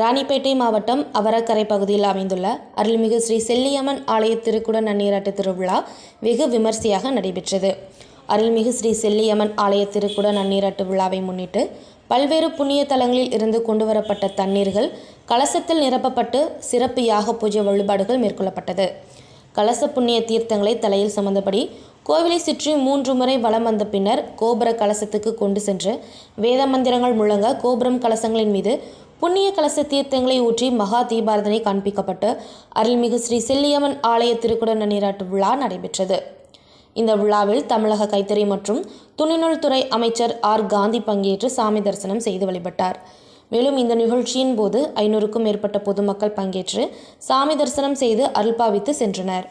ராணிப்பேட்டை மாவட்டம் அவரக்கரை பகுதியில் அமைந்துள்ள அருள்மிகு ஸ்ரீ செல்லியம்மன் ஆலய திருக்குட நன்னீராட்டு திருவிழா வெகு விமர்சையாக நடைபெற்றது. அருள்மிகு ஸ்ரீ செல்லியம்மன் ஆலய திருக்குட நன்னீராட்டு விழாவை முன்னிட்டு பல்வேறு புண்ணிய தலங்களில் இருந்து கொண்டுவரப்பட்ட தண்ணீர்கள் கலசத்தில் நிரப்பப்பட்டு சிறப்பு யாக பூஜை வழிபாடுகள் மேற்கொள்ளப்பட்டது. கலச புண்ணிய தீர்த்தங்களை தலையில் சுமந்தபடி கோவிலை சுற்றி மூன்று முறை வலம் வந்த பின்னர் கோபுர கலசத்துக்கு கொண்டு சென்று வேத மந்திரங்கள் முழங்க கோபுரம் கலசங்களின் மீது புண்ணிய கலச தீர்த்தங்களை ஊற்றி மகா தீபாரதனை காண்பிக்கப்பட்டு அருள்மிகு ஸ்ரீ செல்லியம்மன் ஆலய திருக்குட நீராட்டு விழா நடைபெற்றது. இந்த விழாவில் தமிழக கைத்தறி மற்றும் துணிநூல் துறை அமைச்சர் ஆர். காந்தி பங்கேற்று சாமி தரிசனம் செய்து வழிபட்டார். மேலும் இந்த நிகழ்ச்சியின் போது ஐநூறுக்கும் மேற்பட்ட பொதுமக்கள் பங்கேற்று சாமி தரிசனம் செய்து அருள்பாவித்து சென்றனர்.